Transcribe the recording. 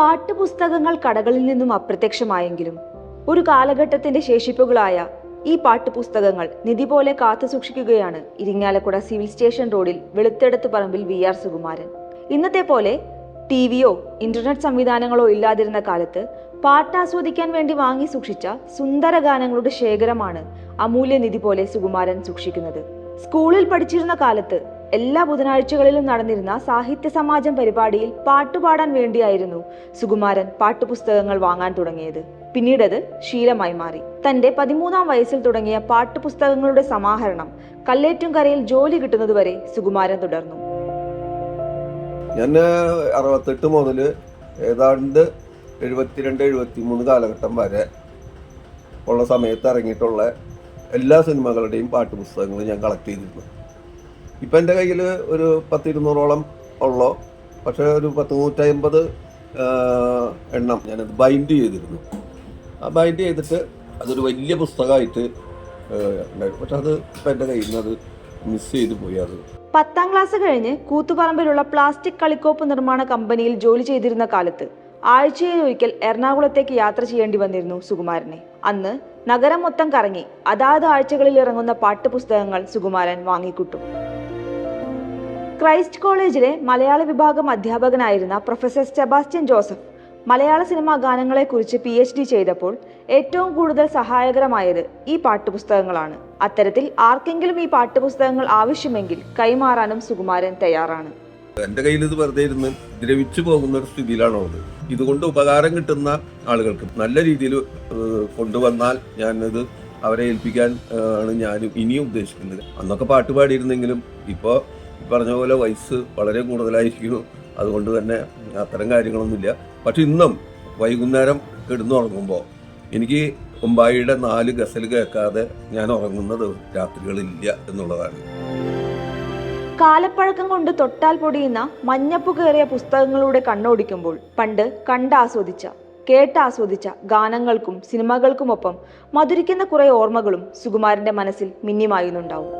പാട്ടുപുസ്തകങ്ങൾ കടകളിൽ നിന്നും അപ്രത്യക്ഷമായെങ്കിലും ഒരു കാലഘട്ടത്തിന്റെ ശേഷിപ്പുകളായ ഈ പാട്ടുപുസ്തകങ്ങൾ നിധി പോലെ കാത്തു സൂക്ഷിക്കുകയാണ് ഇരിങ്ങാലക്കുട സിവിൽ സ്റ്റേഷൻ റോഡിൽ വെളുത്തെടുത്ത് പറമ്പിൽ വി ആർ സുകുമാരൻ. ഇന്നത്തെ പോലെ ടി വിയോ ഇന്റർനെറ്റ് സംവിധാനങ്ങളോ ഇല്ലാതിരുന്ന കാലത്ത് പാട്ട് ആസ്വദിക്കാൻ വേണ്ടി വാങ്ങി സൂക്ഷിച്ച സുന്ദര ഗാനങ്ങളുടെ ശേഖരമാണ് അമൂല്യനിധി പോലെ സുകുമാരൻ സൂക്ഷിക്കുന്നത്. സ്കൂളിൽ പഠിച്ചിരുന്ന കാലത്ത് എല്ലാ ബുധനാഴ്ചകളിലും നടന്നിരുന്ന സാഹിത്യ സമാജം പരിപാടിയിൽ പാട്ടുപാടാൻ വേണ്ടിയായിരുന്നു സുകുമാരൻ പാട്ടുപുസ്തകങ്ങൾ വാങ്ങാൻ തുടങ്ങിയത്. പിന്നീടത് ശീലമായി മാറി. തന്റെ പതിമൂന്നാം വയസ്സിൽ തുടങ്ങിയ പാട്ടുപുസ്തകങ്ങളുടെ സമാഹരണം കല്ലേറ്റുംകരയിൽ ജോലി കിട്ടുന്നതുവരെ സുകുമാരൻ തുടർന്നു. ഞാൻ അറുപത്തെട്ട് മുതൽ ഏതാണ്ട് എഴുപത്തിരണ്ട് എഴുപത്തി മൂന്ന് കാലഘട്ടം വരെ ഉള്ള സമയത്ത് ഇറങ്ങിയിട്ടുള്ള എല്ലാ സിനിമകളുടെയും പാട്ടുപുസ്തകങ്ങളും ഞാൻ കളക്ട് ചെയ്തിരുന്നു. ഇപ്പം എന്റെ കയ്യിൽ ഒരു പത്തിരുന്നൂറോളം ഉള്ളോ? പക്ഷേ ഒരു പത്ത് നൂറ്റമ്പത് എണ്ണം ഞാനത് ബൈൻഡ് ചെയ്തിരുന്നു. ആ ബൈൻഡ് ചെയ്തിട്ട് അതൊരു വലിയ പുസ്തകമായിട്ട് ഉണ്ടായിരുന്നു. പക്ഷെ അത് ഇപ്പം എന്റെ കയ്യിൽ നിന്ന് അത് മിസ് ചെയ്ത് പോയി അത്. പത്താം ക്ലാസ് കഴിഞ്ഞ് കൂത്തുപറമ്പിലുള്ള പ്ലാസ്റ്റിക് കളിക്കോപ്പ് നിർമ്മാണ കമ്പനിയിൽ ജോലി ചെയ്തിരുന്ന കാലത്ത് ആഴ്ചയിൽ ഒരിക്കൽ എറണാകുളത്തേക്ക് യാത്ര ചെയ്യേണ്ടി വന്നിരുന്നു സുകുമാരനെ. അന്ന് നഗരം മൊത്തം കറങ്ങി അതാത് ആഴ്ചകളിൽ ഇറങ്ങുന്ന പാട്ടുപുസ്തകങ്ങൾ സുകുമാരൻ വാങ്ങിക്കൂട്ടും. ക്രൈസ്റ്റ് കോളേജിലെ മലയാള വിഭാഗം അധ്യാപകനായിരുന്ന പ്രൊഫസർ സെബാസ്റ്റ്യൻ ജോസഫ് മലയാള സിനിമാ ഗാനങ്ങളെക്കുറിച്ച് പി എച്ച് ഡി ചെയ്തപ്പോൾ ഏറ്റവും കൂടുതൽ സഹായകരമായത് ഈ പാട്ടുപുസ്തകങ്ങളാണ്. അത്തരത്തിൽ ആർക്കെങ്കിലും ഈ പാട്ടുപുസ്തകങ്ങൾ ആവശ്യമെങ്കിൽ കൈമാറാനും സുകുമാരൻ തയ്യാറാണ്. എന്റെ കയ്യിൽ ഇത് വെറുതെ ഇരുന്ന് ദ്രവിച്ചു പോകുന്ന ഒരു സ്ഥിതിയിലാണോ അത് ഇതുകൊണ്ട് ഉപകാരം കിട്ടുന്ന ആളുകൾക്ക് നല്ല രീതിയിൽ കൊണ്ടുവന്നാൽ ഞാനത് അവരെ ഏൽപ്പിക്കാൻ ആണ് ഞാനും ഇനിയും ഉദ്ദേശിക്കുന്നത്. അന്നൊക്കെ പാട്ട് പാടിയിരുന്നെങ്കിലും ഇപ്പോൾ പറഞ്ഞ പോലെ വയസ്സ് വളരെ കൂടുതലായിരിക്കുന്നു. അതുകൊണ്ട് തന്നെ അത്തരം കാര്യങ്ങളൊന്നുമില്ല. പക്ഷെ ഇന്നും വൈകുന്നേരം കിടന്നുറങ്ങുമ്പോൾ എനിക്ക് ഉമ്പായിയുടെ നാല് ഗസൽ കേൾക്കാതെ ഞാൻ ഉറങ്ങുന്നത് രാത്രികളില്ല എന്നുള്ളതാണ്. കാലപ്പഴക്കം കൊണ്ട് തൊട്ടാൽ പൊടിയുന്ന മഞ്ഞപ്പ് കയറിയ പുസ്തകങ്ങളുടെ കണ്ണോടിക്കുമ്പോൾ പണ്ട് കണ്ടാസ്വദിച്ച കേട്ടാസ്വദിച്ച ഗാനങ്ങൾക്കും സിനിമകൾക്കുമൊപ്പം മധുരിക്കുന്ന കുറെ ഓർമ്മകളും സുകുമാരന്റെ മനസ്സിൽ മിന്നിമായുന്നുണ്ടാവും.